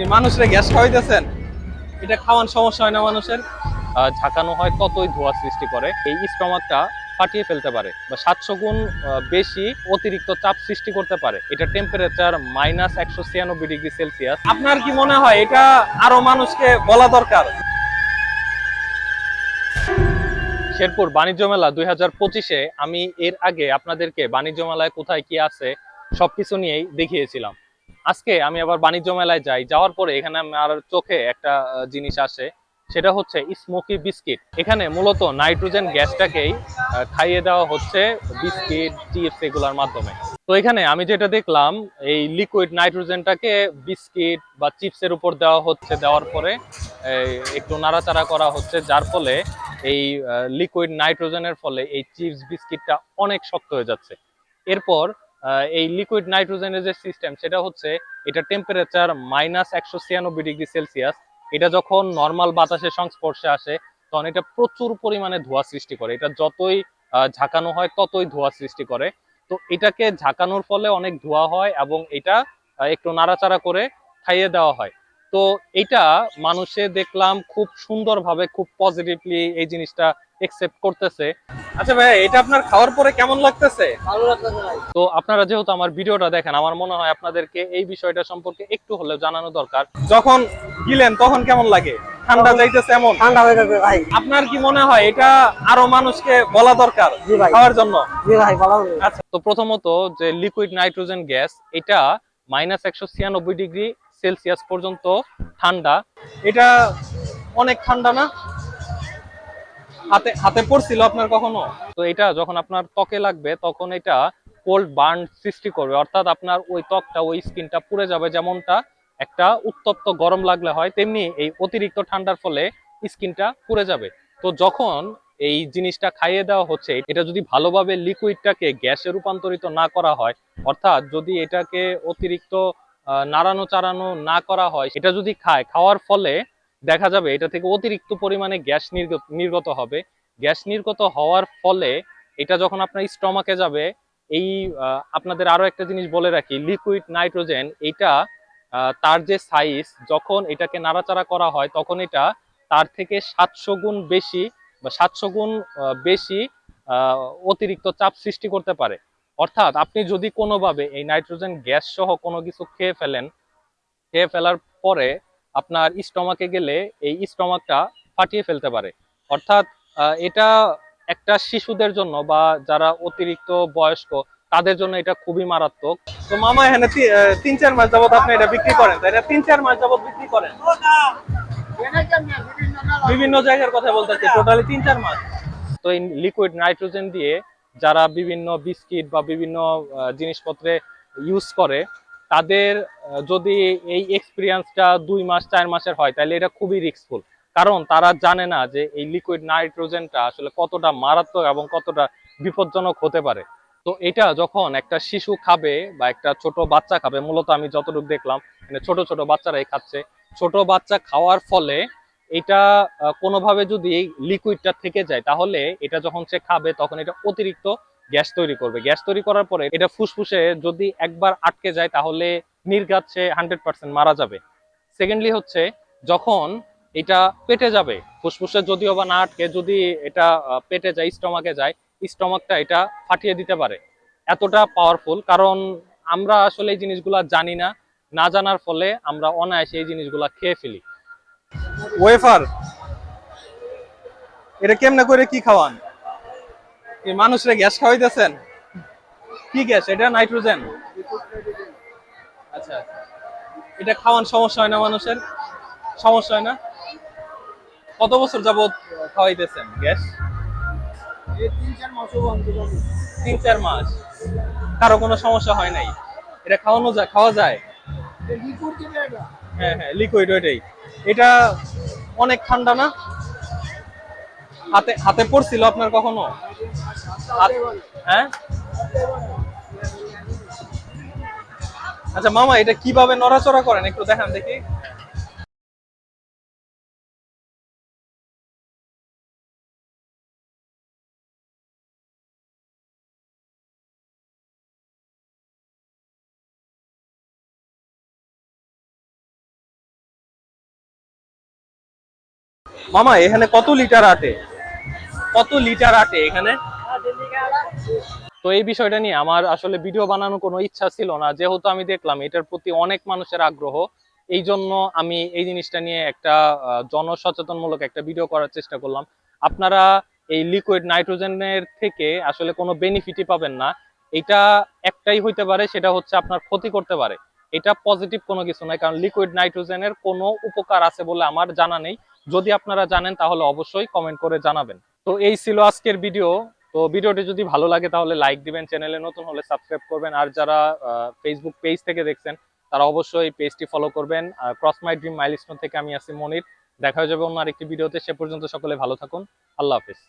এই মানুষরা গ্যাস খাওয়াইতেছেন? এটা খাওয়ান সমস্যা হয় না মানুষের? ঝাঁকানো হয় ততই ধোঁয়া সৃষ্টি করে। এই স্টমাকটা ফাটিয়ে ফেলতে পারে বা সাতশো গুণ বেশি অতিরিক্ত চাপ সৃষ্টি করতে পারে। এটা টেম্পারেচার মাইনাস একশো ছিয়ানব্বই ডিগ্রি সেলসিয়াস আপনার কি মনে হয় এটা আরও মানুষকে বলা দরকার? শেরপুর বাণিজ্য মেলা দুই হাজার পঁচিশে আমি এর আগে আপনাদেরকে বাণিজ্য মেলায় কোথায় কি আছে সবকিছু নিয়েই দেখিয়েছিলাম। আজকে আমি আবার বাণিজ্য মেলায় যাই, যাওয়ার পরে এখানে আমার চোখে একটা জিনিস আসে, সেটা হচ্ছে স্মোকি বিস্কিট। এখানে মূলত নাইট্রোজেন গ্যাসটাকেই খাইয়ে দেওয়া হচ্ছে বিস্কিট, চিপস এগুলোর মাধ্যমে। তো এখানে আমি যেটা দেখলাম, এই লিকুইড নাইট্রোজেনটাকে বিস্কিট বা চিপসের উপর দেওয়া হচ্ছে, দেওয়ার পরে একটু নাড়াচাড়া করা হচ্ছে, যার ফলে এই লিকুইড নাইট্রোজেনের ফলে এই চিপস বিস্কিটটা অনেক শক্ত হয়ে যাচ্ছে। এরপর এই লিকুইড নাইট্রোজেনের যে সিস্টেম সেটা হচ্ছে এটা টেম্পারেচার মাইনাস একশো ছিয়ানব্বই ডিগ্রি সেলসিয়াস এটা যখন নর্মাল বাতাসের সংস্পর্শে আসে, তখন এটা প্রচুর পরিমাণে ধোঁয়া সৃষ্টি করে। এটা যতই ঝাঁকানো হয়, ততই ধোঁয়া সৃষ্টি করে। তো এটাকে ঝাঁকানোর ফলে অনেক ধোঁয়া হয় এবং এটা একটু নাড়াচাড়া করে খাইয়ে দেওয়া হয়। তো এটা মানুষে দেখলাম খুব সুন্দরভাবে খুব পজিটিভলি এই জিনিসটা একসেপ্ট করতেছে। আচ্ছা ভাই এটা আপনার খাওয়ার পরে কেমন লাগতেছে? তো আপনারা যেহেতু আমার ভিডিওটা দেখেন আমার মনে হয় আপনাদেরকে এই বিষয়টা সম্পর্কে একটু হলেও জানানো দরকার। যখন গিলেন তখন কেমন লাগে? ঠান্ডা যাইতেছে এমন? ঠান্ডা হয়ে যাবে ভাই। আপনার কি মনে হয় এটা আরও মানুষকে বলা দরকার ভাই। খাওয়ার জন্য? জি ভাই ভালো হবে আচ্ছা তো প্রথমত যে লিকুইড নাইট্রোজেন গ্যাস এটা মাইনাস একশো ছিয়ানব্বই ডিগ্রি সেলসিয়াস পর্যন্ত ঠান্ডা। এটা অনেক ঠান্ডা না? হাতে হাতে পড়ছিল আপনার কখনো? তো এটা যখন আপনার ত্বকে লাগবে, তখন এটা কোল্ড বার্ন সৃষ্টি করবে। অর্থাৎ আপনার ওই ত্বকটা, ওই স্কিনটা পুড়ে যাবে যেমনটা একটা উত্তপ্ত গরম লাগলে হয়, তেমনি এই অতিরিক্ত ঠান্ডার ফলে স্কিনটা পুড়ে যাবে। তো যখন এই জিনিসটা খাইয়ে দেওয়া হচ্ছে, এটা যদি ভালোভাবে লিকুইডটাকে গ্যাসে রূপান্তরিত না করা হয়, অর্থাৎ যদি এটাকে অতিরিক্ত নাড়ানো চাড়ানো না করা হয়, এটা যদি খায়, খাওয়ার ফলে দেখা যাবে এটা থেকে অতিরিক্ত পরিমাণে গ্যাস নির্গত হবে। গ্যাস নির্গত হওয়ার ফলে এটা যখন আপনার স্টমাকে যাবে, এই আপনাদের আরও একটা জিনিস বলে রাখি লিকুইড নাইট্রোজেন এটা তার যে সাইজ যখন এটাকে নাড়াচাড়া করা হয়, তখন এটা তার থেকে সাতশো গুণ বেশি বা সাতশো গুণ বেশি অতিরিক্ত চাপ সৃষ্টি করতে পারে। অর্থাৎ আপনি যদি কোনোভাবে এই নাইট্রোজেন গ্যাস সহ কোনো কিছু খেয়ে ফেলেন খেয়ে ফেলার পরে আপনার স্টমাকে গেলে এই স্টমাকটা ফাটিয়ে ফেলতে পারে। অর্থাৎ এটা একটা শিশুদের জন্য বা যারা অতিরিক্ত বয়স্ক তাদের জন্য এটা খুবই মারাত্মক। তো মামা এখানে তিন চার মাস যাবত আপনি এটা বিক্রি করেন তাই না? তিন চার মাস যাবত বিক্রি করেন? বিভিন্ন জায়গার কথা বলতেছি টোটালি তিন চার মাস। তো এই লিকুইড নাইট্রোজেন দিয়ে যারা বিভিন্ন বিস্কিট বা বিভিন্ন জিনিসপত্রে ইউজ করে, তাদের যদি এই এক্সপিরিয়েন্সটা দুই মাস, চার মাসের হয়, তাহলে এটা খুবই রিস্কফুল কারণ তারা জানে না যে এই লিকুইড নাইট্রোজেনটা আসলে কতটা মারাত্মক এবং কতটা বিপজ্জনক হতে পারে। তো এটা যখন একটা শিশু খাবে বা একটা ছোট বাচ্চা খাবে, মূলত আমি যতটুকু দেখলাম মানে ছোট ছোট বাচ্চারাই খাচ্ছে, ছোট বাচ্চা খাওয়ার ফলে এটা কোনোভাবে যদি লিকুইডটা থেকে যায়, তাহলে এটা যখন সে খাবে, তখন এটা অতিরিক্ত গ্যাস তৈরি করবে। গ্যাস তৈরি করার পরে এটা ফুসফুসে যদি একবার আটকে যায়, তাহলে নির্ঘাত সে হান্ড্রেড পার্সেন্ট মারা যাবে। সেকেন্ডলি হচ্ছে, যখন এটা পেটে যাবে, ফুসফুসে যদিও বা না আটকে, যদি এটা পেটে যায়, স্টমাকে যায়, স্টমাকটা এটা ফাটিয়ে দিতে পারে। এতটা পাওয়ারফুল কারণ আমরা আসলে এই জিনিসগুলা জানি না। না জানার ফলে আমরা অনায়াসে এই জিনিসগুলা খেয়ে ফেলি। ওয়েফার এটা কেমনে করে কি খাওয়ান? মানুষরা গ্যাস খাওয়াইতেছেন? কি গ্যাস এটা নাইট্রোজেন? আচ্ছা এটা খাওয়ান সমস্যা হয় না মানুষের? সমস্যা হয় না? কত বছর যাবত খাওয়াইতেছেন গ্যাস? তিন চার মাস কারও কোনো সমস্যা হয় নাই? এটা খাওয়ানো যায় খাওয়া যায়? হ্যাঁ হ্যাঁ লিকুইড ওইটাই। এটা অনেক ঠান্ডা না? হাতে হাতে পড়ছিল আপনার কখনো? হ্যাঁ? আচ্ছা মামা, এটা কীভাবে নড়াচড়া করেন? একটু দেখান দেখি। মামা, এখানে কত লিটার আটে? কত লিটার আটে এখানে? তো এই বিষয়টা নিয়ে আমার আসলে ভিডিও বানানোর কোনো ইচ্ছা ছিল না। যেহেতু আমি দেখলাম এটার প্রতি অনেক মানুষের আগ্রহ এই জন্য আমি এই জিনিসটা নিয়ে একটা জনসচেতনমূলক একটা ভিডিও করার চেষ্টা করলাম। আপনারা এই লিকুইড নাইট্রোজেনের থেকে আসলে কোনো বেনিফিটই পাবেন না। এটা একটাই হইতে পারে, সেটা হচ্ছে আপনার ক্ষতি করতে পারে। এটা পজিটিভ কোনো কিছু নয়, কারণ লিকুইড নাইট্রোজেনের কোনো উপকার আছে বলে আমার জানা নেই। যদি আপনারা জানেন, তাহলে অবশ্যই কমেন্ট করে জানাবেন। তো এই ছিল আজকের ভিডিও তো ভিডিওটি যদি ভালো লাগে, তাহলে লাইক দিবেন। চ্যানেলে নতুন হলে সাবস্ক্রাইব করবেন। আর যারা ফেসবুক পেজ থেকে দেখছেন, তারা অবশ্যই পেজটি ফলো করবেন। ক্রস মাই ড্রিম মাইলস্টোন থেকে আমি আছি মনির। দেখা হয়ে যাবে অন্য আরেকটি ভিডিওতে সে পর্যন্ত সকলে ভালো থাকুন। আল্লাহ হাফিজ।